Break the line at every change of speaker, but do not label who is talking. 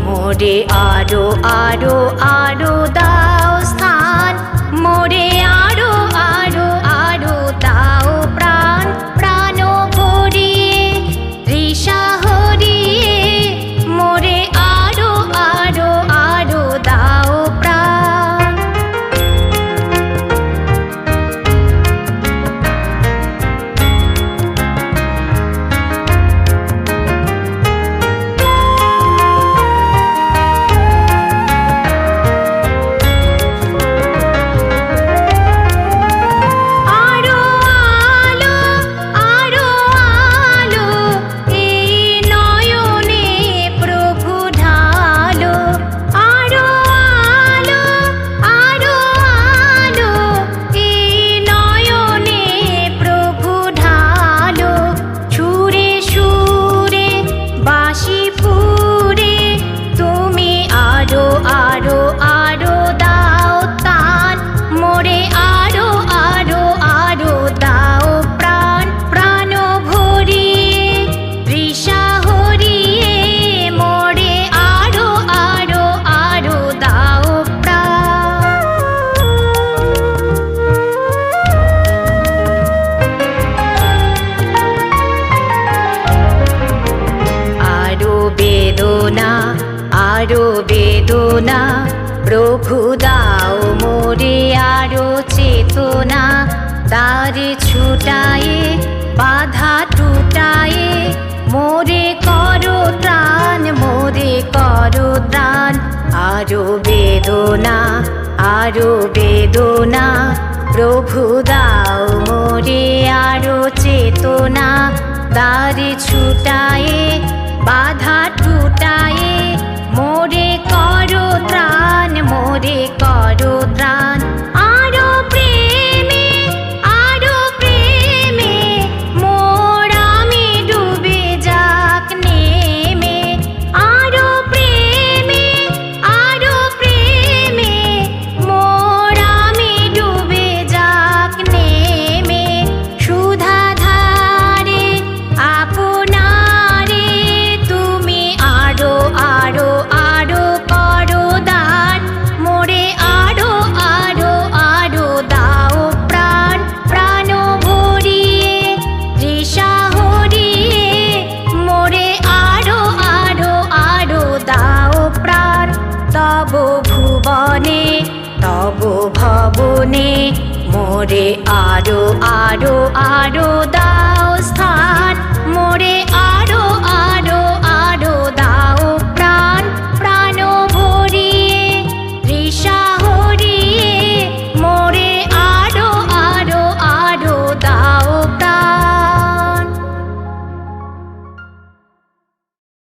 మూడి ఆడు ఆడు ఆడు বেদনা, আরও বেদনা। প্রভু দাও মোরে আরও চেতনা। তারে ছুটায়ে, বাধা টুটায়ে। মোরে করো প্রাণ মোরে করো প্রাণ আরও বেদনা আরও বেদনা। প্রভু দাও মোরে আরও চেতনা। দাঁড়ি ছুটায়ে বাধা টুটায়ে মোরে করো ত্রাণ মোরে মোরে আরো আরো আরো দাও স্থান